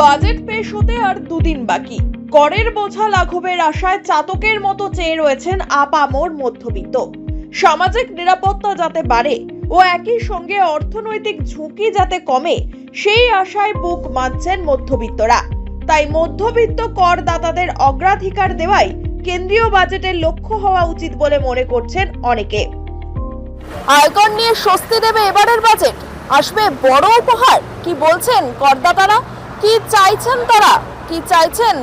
Budget পেশ হতে আর দুদিন বাকি। করের বোঝা লাঘবের আশায় চাতকের মতো চেয়ে রয়েছেন আপামর মধ্যবিত্ত। সামাজিক নিরাপত্তা যাতে বাড়ে ও একই সঙ্গে অর্থনৈতিক ঝুঁকি যাতে কমে, সেই আশায় বুক মানছেন মধ্যবিত্তরা। তাই মধ্যবিত্ত করদাতাদের অগ্রাধিকার দেওয়াই কেন্দ্রীয় বাজেটের লক্ষ্য হওয়া উচিত বলে মনে করছেন অনেকে। আয়কর নিয়ে স্বস্তি দেবে এবারের বাজেট? আসবে বড় উপহার? কি বলছেন করদাতারা? কি চাইছেন তারা? কি চাইছেন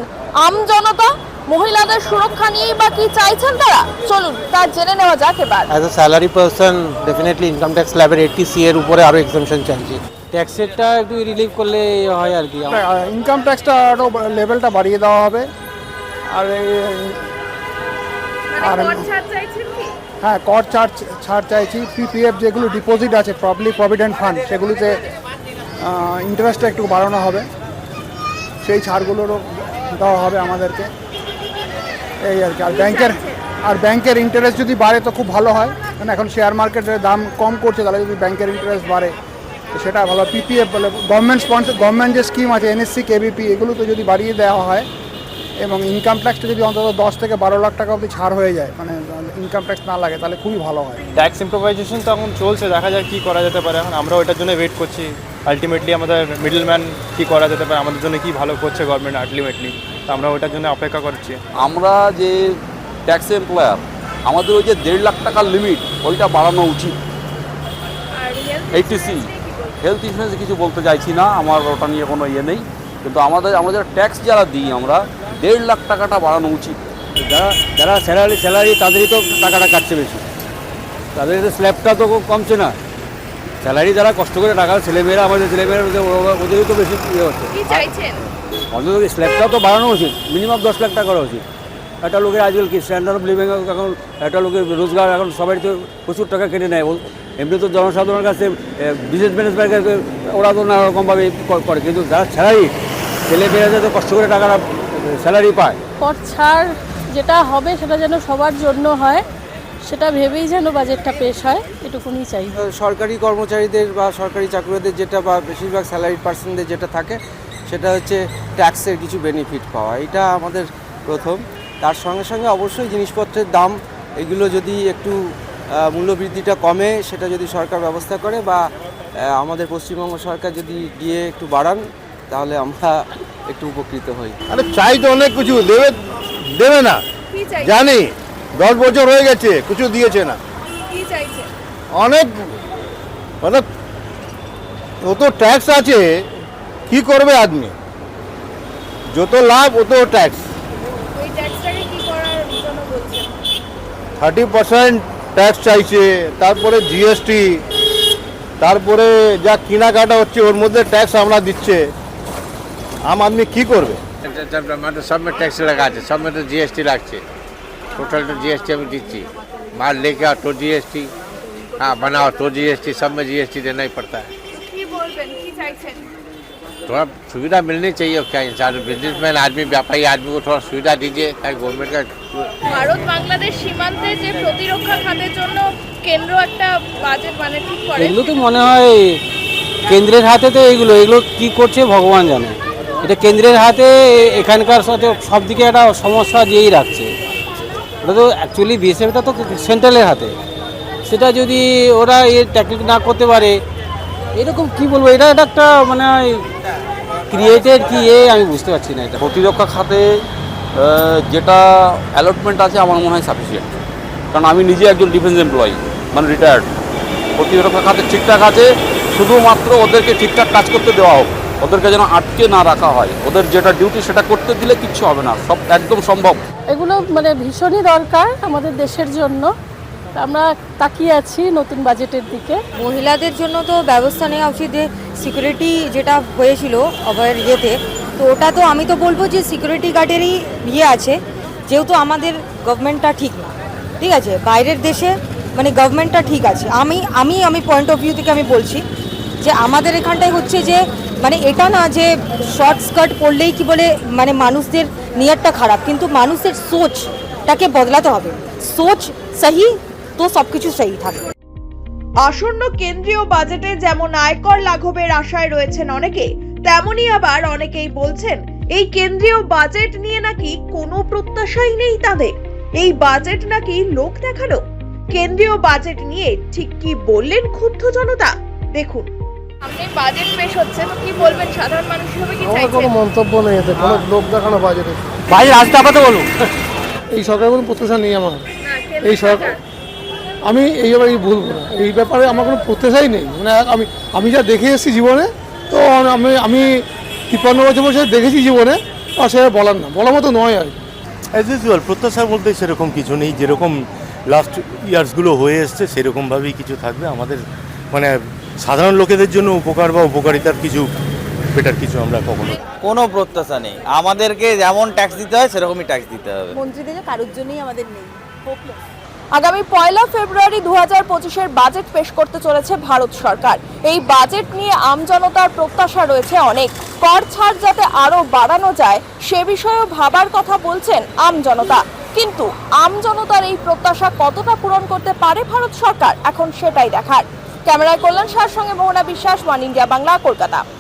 আম জনতা? মহিলাদের সুরক্ষা নিয়েই বা কি চাইছেন তারা? চলুন তা জেনে নেওয়া যাক এবার। As a salary person definitely income tax স্ল্যাবের eighty C এর উপরে আরও এক্সামশন চাইছি। ট্যাক্সেরটা একটু রিলিভ করলে হয় আর কি। ইনকাম ট্যাক্সটা আরও লেভেলটা বাড়িয়ে দেওয়া হবে। আর এই- আর হ্যাঁ কর ছাড় ছাড় চাইছি। পিপিএফ যেগুলো ডিপোজিট আছে প্রবলি প্রভিডেন্ট ফান্ড সেগুলিতে ইন্টারেস্টটা একটু বাড়ানো হবে। সেই ছাড়গুলোরও দেওয়া হবে আমাদেরকে। এই আর কি, আর ব্যাংকের আর ব্যাংকের ইন্টারেস্ট যদি বাড়ে তো খুব ভালো হয়। কারণ এখন শেয়ার মার্কেটের দাম কম করছে, তাহলে যদি ব্যাংকের ইন্টারেস্ট বাড়ে, তো সেটা ভালো। পিপিএফ বলে গভর্নমেন্ট স্পন্সর গভর্নমেন্ট যে স্কিম আছে এনএসসি কেবিপি এগুলো তো যদি বাড়িয়ে দেওয়া হয়, এবং ইনকাম ট্যাক্সটা যদি অন্তত দশ থেকে বারো লাখ টাকা অবধি ছাড় হয়ে যায় মানে ইনকাম ট্যাক্স না লাগে, তাহলে খুবই ভালো হয়। ট্যাক্স ইম্প্রোভাইজেশন তো এখন চলছে, দেখা যায় কী করা যেতে পারে। এখন আমরা ওইটার জন্য ওয়েট করছি। আলটিমেটলি আমাদের মিডল ম্যান কী করা যেতে পারে আমাদের জন্য কী ভালো করছে গভর্নমেন্ট আলটিমেটলি তো আমরা ওইটার জন্য অপেক্ষা করছি। আমরা যে ট্যাক্স এমপ্লয়ার আমাদের ওই যে দেড় লাখ টাকার লিমিট ওইটা বাড়ানো উচিত। এইটিসি হেলথ ইন্স্যুরেন্স কিছু বলতে চাইছি না আমার ওটা নিয়ে কোনো ইয়ে নেই। কিন্তু আমাদের আমাদের ট্যাক্স যারা দিই আমরা দেড় লাখ টাকাটা বাড়ানো উচিত। যারা যারা স্যালারি স্যালারি তাদেরই তো টাকাটা কাটছে বেশি। তাদের স্ল্যাবটা তো কমছে না। স্যালারি যারা কষ্ট করে টাকা ছেলেমেয়েরা আমাদের ছেলেমেয়েরা ওদের- ওদেরই তো বেশি ইয়ে হচ্ছে। কি চাইছেন? অন্তত স্ল্যাবটাও তো বাড়ানো উচিত। মিনিমাম দশ লাখ টাকা করা উচিত। একটা লোকের আজকাল কি স্ট্যান্ডার্ড অফ লিভিং এখন একটা লোকের রোজগার এখন সবাই তো প্রচুর টাকা কেটে নেয়। এমনি তো জনসাধারণের কাছে বিজনেস ম্যানেজমেন্টের কাছে ওরা তো নানা রকমভাবে করে। কিন্তু যারা স্যালারি ছেলে মেয়েরা যাতে কষ্ট করে টাকাটা স্যালারি পায়। কর ছাড় যেটা হবে সেটা যেন সবার জন্য হয়। সেটা ভেবেই যেন বাজেটটা পেশ হয় এটুকুনি চাই। সরকারি কর্মচারীদের বা সরকারি চাকরিদের যেটা বা বেশিরভাগ স্যালারি পার্সনদের যেটা থাকে সেটা হচ্ছে ট্যাক্সের কিছু বেনিফিট পাওয়া। এটা আমাদের প্রথম। তার সঙ্গে সঙ্গে অবশ্যই জিনিসপত্রের দাম এগুলো যদি একটু মূল্যবৃদ্ধিটা কমে সেটা যদি সরকার ব্যবস্থা করে বা আমাদের পশ্চিমবঙ্গ সরকার যদি গিয়ে একটু বাড়ান তাহলে আমরা একটু উপকৃত হই। আরে চাই তো অনেক কিছু দেবে দেবে না। কি জানি। দশ বছর হয়ে গেছে কিছু দিয়েছে না অনেক মানে অত ট্যাক্স আছে কি করবে আদমি যত লাভ অত ট্যাক্স থার্টি পার্সেন্ট ট্যাক্স চাইছে তারপরে জিএসটি তারপরে যা কেনাকাটা হচ্ছে ওর মধ্যে ট্যাক্স আমরা দিচ্ছে আম আদমি কি করবে সব ট্যাক্স লাগা আছে সব জিএসটি লাগছে टोटल तो जीएसटी আমি দিচ্ছি माल लेके आओ तो जीएसटी हाँ बनाओ तो जीएसटी सब में जीएसटी देना ही पड़ता है কি বলবেন কি চাইছেন थोड़ा सुविधा मिलनी चाहिए क्या इंसान बिजनेसमैन आदमी व्यापारी आदमी को थोड़ा सुविधा दीजिए ताकि गवर्नमेंट का ভারত বাংলাদেশ সীমান্তে যে প্রতিরক্ষা খাতের জন্য কেন্দ্র একটা বাজেট মানে ঠিক করে এগুলো তো মনে হয় কেন্দ্রের হাতে তো এগুলো এগুলো কি করছে ভগবান জানে এটা কেন্দ্রের হাতে এখানকার সাথে সব দিকে একটা সমস্যা দিয়েই রাখছে ওটা তো অ্যাকচুয়ালি বিএসএফটা তো সেন্ট্রালের হাতে। সেটা যদি ওরা এ ট্যাকল না করতে পারে, এরকম কি বলব? এটা এটা একটা মানে ক্রিয়েটেড কি এ, আমি বুঝতে পারছি না এটা। প্রতিরক্ষা খাতে যেটা অ্যালটমেন্ট আছে আমার মনে হয় সাফিসিয়েন্ট কারণ আমি নিজে একজন ডিফেন্স এমপ্লয়ি মানে রিটায়ার্ড প্রতিরক্ষা খাতে ঠিকঠাক আছে, শুধুমাত্র ওদেরকে ঠিকঠাক কাজ করতে দেওয়া হোক। ওদেরকে যেন আটকে না রাখা হয়। ওদের যেটা ডিউটি সেটা করতে দিলে কিচ্ছু হবে না। সব একদম সম্ভব। এগুলো মানে ভীষণই দরকার আমাদের দেশের জন্য। আমরা তাকিয়ে আছি নতুন বাজেটের দিকে। মহিলাদের জন্য তো ব্যবস্থা নেওয়া উচিত যে সিকিউরিটি যেটা হয়েছিল অভয়ের ইয়েতে তো ওটা তো আমি তো বলব যে সিকিউরিটি গার্ডেরই ইয়ে আছে। যেহেতু আমাদের গভর্নমেন্টটা ঠিক না। ঠিক আছে? বাইরের দেশে মানে গভর্নমেন্টটা ঠিক আছে। আমি আমি আমি পয়েন্ট অফ ভিউ থেকে আমি বলছি যে আমাদের এখানটায় হচ্ছে যে মানে এটা না যে শর্ট স্কার্ট পরলেই কি বলে মানে মানুষদের নিয়ারটা খারাপ, কিন্তু মানুষের সোচটাকে বদলাতে হবে। সোচ সহি, তো সব কিছু সহি থাকবে। আসন্ন কেন্দ্রীয় বাজেটে যেমন আয়কর লাঘবের আশায় রয়েছেন অনেকে, তেমনি আবার অনেকেই বলছেন, এই কেন্দ্রীয় বাজেট নিয়ে নাকি কোনো প্রত্যাশাই নেই তাদের। এই বাজেট নাকি লোক দেখানো কেন্দ্রীয় বাজেট নিয়ে ঠিক কি বললেন ক্ষুব্ধ জনতা? দেখুন। সামনে বাজেট পেশ হচ্ছে তো কি বলবেন? সাধারণ মানুষ হিসেবে কি আমার কোনো চাইছেন? মন্তব্য নেই এতে কোনো লোক দেখানো বাজেটে আপাতত বলুন। এই সরকারের কোনো প্রত্যাশা নেই আমার। না, এই সরকার সরকার। আমি এই ব্যাপারে বলব না এই ব্যাপারে আমার কোনো প্রত্যাশাই নেই। মানে আমি আমি যা দেখে এসেছি জীবনে তো আমি আমি তিপ্পান্ন বছর বছর দেখেছি জীবনে আর সেটা বলার না। বলার মতো নয় আর কি। অ্যাজ ইউজুয়াল প্রত্যাশার বলতে সেরকম কিছু নেই। যেরকম লাস্ট ইয়ার্সগুলো হয়ে এসছে সেরকমভাবেই কিছু থাকবে। আমাদের মানে সাধারণ লোকেদের জন্য উপকার বা উপকারিতার কিছু বেটার কিছু আমরা কখনো কোনো প্রত্যাশা নেই। আমাদেরকে যেমন ট্যাক্স দিতে হয় সেরকমই ট্যাক্স দিতে হবে। মন্ত্রীদের কারোর জন্যই আমাদের নেই। আগামী পয়লা ফেব্রুয়ারি দু হাজার পঁচিশের বাজেট পেশ করতে চলেছে ভারত সরকার। এই বাজেট নিয়ে আমজনতার প্রত্যাশা রয়েছে অনেক। কর ছাড় যাতে আরও বাড়ানো যায় সে বিষয়েও ভাবার কথা বলছেন আমজনতা কিন্তু আমজনতার এই প্রত্যাশা কতটা পূরণ করতে পারে ভারত সরকার? এখন সেটাই দেখার। ক্যামেরায় কল্যাণ সার সঙ্গে মোহনা বিশ্বাস ওয়ান ইন্ডিয়া বাংলা কলকাতা।